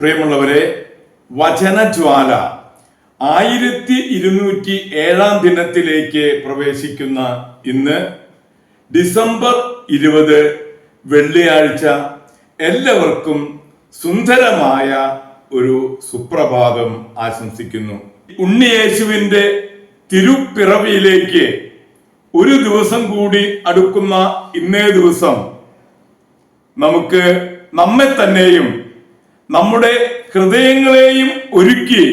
പ്രിയമുള്ളവരെ വചനജ്വാല ആയിരത്തി ഇരുന്നൂറ്റി ഏഴാം ദിനത്തിലേക്ക് പ്രവേശിക്കുന്ന ഇന്ന് ഡിസംബർ ഇരുപത് വെള്ളിയാഴ്ച എല്ലാവർക്കും സുന്ദരമായ ഒരു സുപ്രഭാതം ആശംസിക്കുന്നു. ഉണ്ണിയേശുവിന്റെ തിരുപ്പിറവിയിലേക്ക് ഒരു ദിവസം കൂടി അടുക്കുന്ന ഇന്നേ ദിവസം നമുക്ക് നമ്മെ തന്നെയും നമ്മുടെ ഹൃദയങ്ങളെയും ഒരുക്കി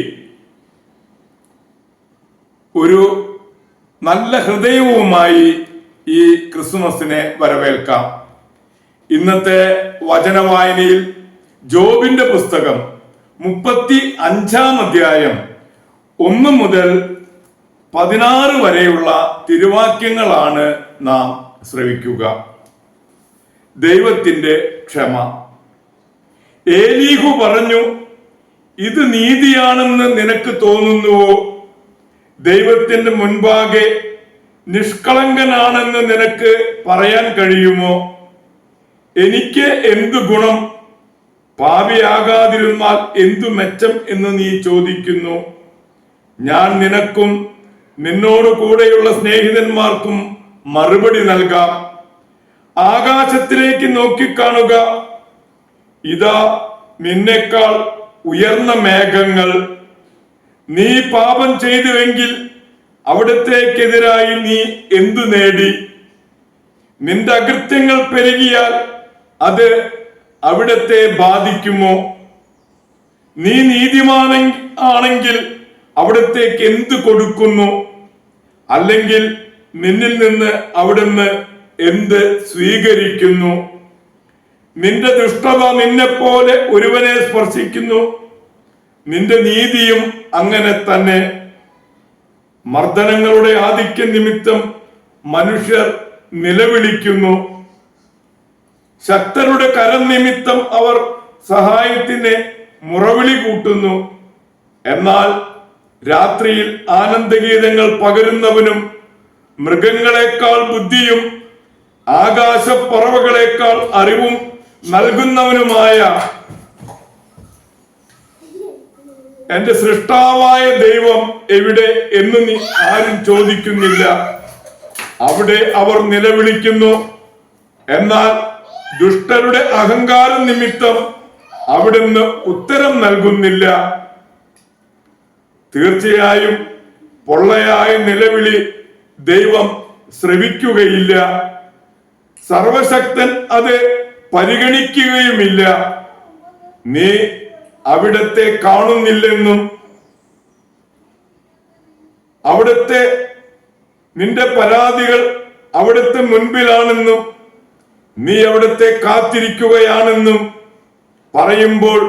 ഒരു നല്ല ഹൃദയവുമായി ഈ ക്രിസ്മസിനെ വരവേൽക്കാം. ഇന്നത്തെ വചനവായനയിൽ ജോബിന്റെ പുസ്തകം മുപ്പത്തി അഞ്ചാം അധ്യായം ഒന്ന് മുതൽ പതിനാറ് വരെയുള്ള തിരുവാക്യങ്ങളാണ് നാം ശ്രവിക്കുക. ദൈവത്തിന്റെ ക്ഷമ. ഏലീഹു പറഞ്ഞു ഇത് നീതിയാണെന്ന് നിനക്ക് തോന്നുന്നുവോ ദൈവത്തിന്റെ മുൻപാകെ നിഷ്കളങ്കനാണെന്ന് നിനക്ക് പറയാൻ കഴിയുമോ? എനിക്ക് എന്തു ഗുണം? പാപിയാകാതിരുന്നാൽ എന്തു മെച്ചം എന്ന് നീ ചോദിക്കുന്നു. ഞാൻ നിനക്കും നിന്നോട് കൂടെയുള്ള സ്നേഹിതന്മാർക്കും മറുപടി നൽകാം. ആകാശത്തിലേക്ക് നോക്കിക്കാണുക. ഇതാ നിന്നേക്കാൾ ഉയർന്ന മേഘങ്ങൾ. നീ പാപം ചെയ്തുവെങ്കിൽ അവിടത്തേക്കെതിരായി നീ എന്തു നേടി? നിന്റെ അകൃത്യങ്ങൾ പെരുകിയാൽ അത് അവിടത്തെ ബാധിക്കുമോ? നീ നീതിമാന ആണെങ്കിൽ അവിടത്തേക്ക് എന്ത് കൊടുക്കുന്നു? അല്ലെങ്കിൽ നിന്നിൽ നിന്ന് അവിടുന്ന് എന്ത് സ്വീകരിക്കുന്നു? നിന്റെ ദുഷ്ടത നിന്നെപ്പോലെ ഒരുവനെ സ്പർശിക്കുന്നു. നിന്റെ നീതിയും അങ്ങനെ തന്നെ. മർദ്ദനങ്ങളുടെ ആധിക്യ നിമിത്തം മനുഷ്യർ നിലവിളിക്കുന്നു. ശക്തരുടെ കരം നിമിത്തം അവർ സഹായത്തിന് മുറവിളി കൂട്ടുന്നു. എന്നാൽ രാത്രിയിൽ ആനന്ദഗീതങ്ങൾ പകരുന്നവനും മൃഗങ്ങളെക്കാൾ ബുദ്ധിയും ആകാശപ്പറവകളെക്കാൾ അറിവും നൽകുന്നവനുമായ എന്റെ സൃഷ്ടാവായ ദൈവം എവിടെ എന്ന് നീ ആരും ചോദിക്കുന്നില്ല. അവിടെ അവർ നിലവിളിക്കുന്നു. എന്നാൽ ദുഷ്ടരുടെ അഹങ്കാരം നിമിത്തം അവിടുന്ന് ഉത്തരം നൽകുന്നില്ല. തീർച്ചയായും പൊള്ളയായ നിലവിളി ദൈവം ശ്രവിക്കുകയില്ല. സർവശക്തൻ അത് പരിഗണിക്കുകയുമില്ല. നീ അവിടത്തെ കാണുന്നില്ലെന്നും അവിടത്തെ നിന്റെ പരാതികൾ അവിടുത്തെ മുൻപിലാണെന്നും നീ അവിടുത്തെ കാത്തിരിക്കുകയാണെന്നും പറയുമ്പോൾ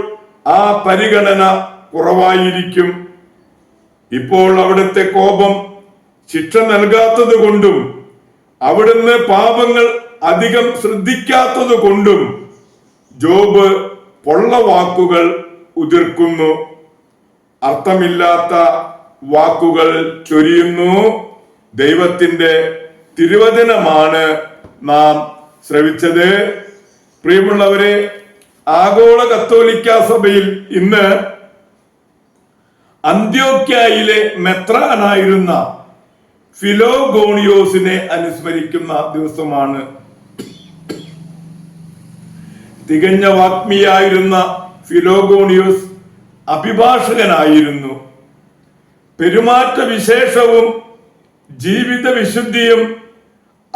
ആ പരിഗണന കുറവായിരിക്കും. ഇപ്പോൾ അവിടുത്തെ കോപം ശിക്ഷ നൽകാത്തത് കൊണ്ടും അവിടുന്ന് പാപങ്ങൾ അധികം ശ്രദ്ധിക്കാത്തത് കൊണ്ടും ജോബ് പൊള്ള വാക്കുകൾ ഉതിർക്കുന്നു. അർത്ഥമില്ലാത്ത വാക്കുകൾ ചൊരിയുന്നു. ദൈവത്തിന്റെ തിരുവചനമാണ് നാം ശ്രവിച്ചത്. പ്രിയമുള്ളവരെ ആഗോള കത്തോലിക്ക സഭയിൽ ഇന്ന് അന്ത്യോക്യായിലെ മെത്രാനായിരുന്ന ഫിലോഗോണിയോസിനെ അനുസ്മരിക്കുന്ന ദിവസമാണ് തികഞ്ഞ വാഗ്മിയായിരുന്ന ഫിലോഗോണിയോസ് അഭിഭാഷകനായിരുന്നു. പെരുമാറ്റ വിശേഷവും ജീവിത വിശുദ്ധിയും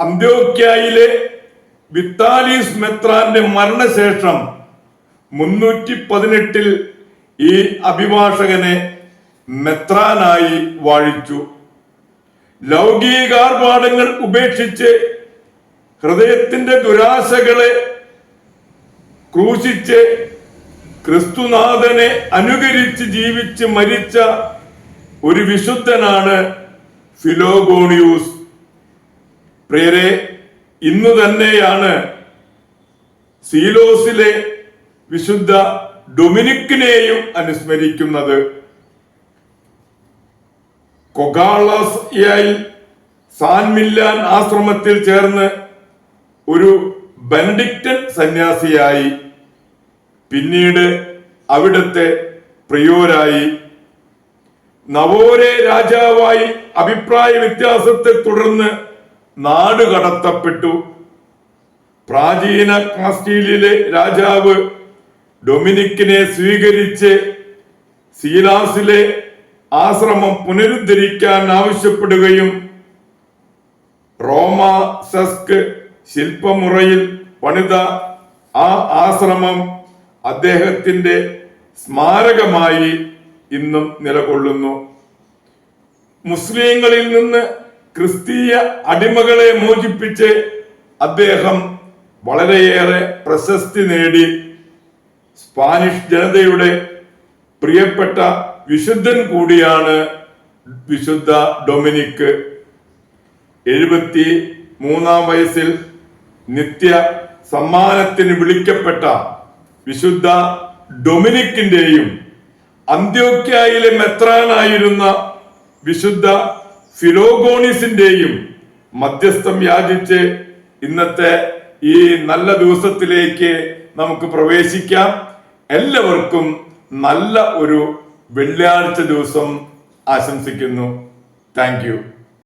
അന്ത്യോക്യായിലെ വിത്താലീസ് മെത്രാന്റെ മരണശേഷം മുന്നൂറ്റി പതിനെട്ടിൽ ഈ അഭിഭാഷകനെ മെത്രാനായി വാഴിച്ചു. ലൗകികാർഭാടങ്ങൾ ഉപേക്ഷിച്ച് ഹൃദയത്തിന്റെ ദുരാശകളെ ക്രൂശിച്ച് ക്രിസ്തുനാഥനെ അനുകരിച്ച് ജീവിച്ച് മരിച്ച ഒരു വിശുദ്ധനാണ് ഫിലോഗോണിയൂസ്. പ്രേരെ ഇന്നു തന്നെയാണ് സീലോസിലെ വിശുദ്ധ ഡൊമിനിക്കിനെയും അനുസ്മരിക്കുന്നത്. കൊഗാളയിൽ സാൻ മില്ലാൻ ആശ്രമത്തിൽ ചേർന്ന് ഒരു ബെൻഡിക്റ്റൻ സന്യാസിയായി പിന്നീട് അവിടുത്തെ പ്രിയോരായി നവോരെ രാജാവായി അഭിപ്രായ വ്യത്യാസത്തെ തുടർന്ന് നാട് കടത്തപ്പെട്ടു. പ്രാചീന കാസ്റ്റീലിലെ രാജാവ് ഡൊമിനിക്കിനെ സ്വീകരിച്ച് സീലാസിലെ ആശ്രമം പുനരുദ്ധരിക്കാൻ ആവശ്യപ്പെടുകയും റോമ സസ്ക് ശില്പമുറയിൽ പണിത ആ ആശ്രമം അദ്ദേഹത്തിന്റെ സ്മാരകമായി ഇന്നും നിലകൊള്ളുന്നു. മുസ്ലിങ്ങളിൽ നിന്ന് ക്രിസ്തീയ അടിമകളെ മോചിപ്പിച്ച് അദ്ദേഹം വളരെയേറെ പ്രശസ്തി നേടി. സ്പാനിഷ് ജനതയുടെ പ്രിയപ്പെട്ട വിശുദ്ധൻ കൂടിയാണ് വിശുദ്ധ ഡൊമിനിക്. എഴുപത്തി മൂന്നാം വയസ്സിൽ നിത്യ സമ്മാനത്തിന് വിളിക്കപ്പെട്ട വിശുദ്ധ ഡൊമിനിക്കിന്റെയും അന്ത്യോക്യായിലെ മെത്രാനായിരുന്ന വിശുദ്ധ ഫിലോഗോണിസിന്റെയും മധ്യസ്ഥം യാചിച്ച് ഇന്നത്തെ ഈ നല്ല ദിവസത്തിലേക്ക് നമുക്ക് പ്രവേശിക്കാം. എല്ലാവർക്കും നല്ല ഒരു വെള്ളിയാഴ്ച ദിവസം ആശംസിക്കുന്നു. താങ്ക്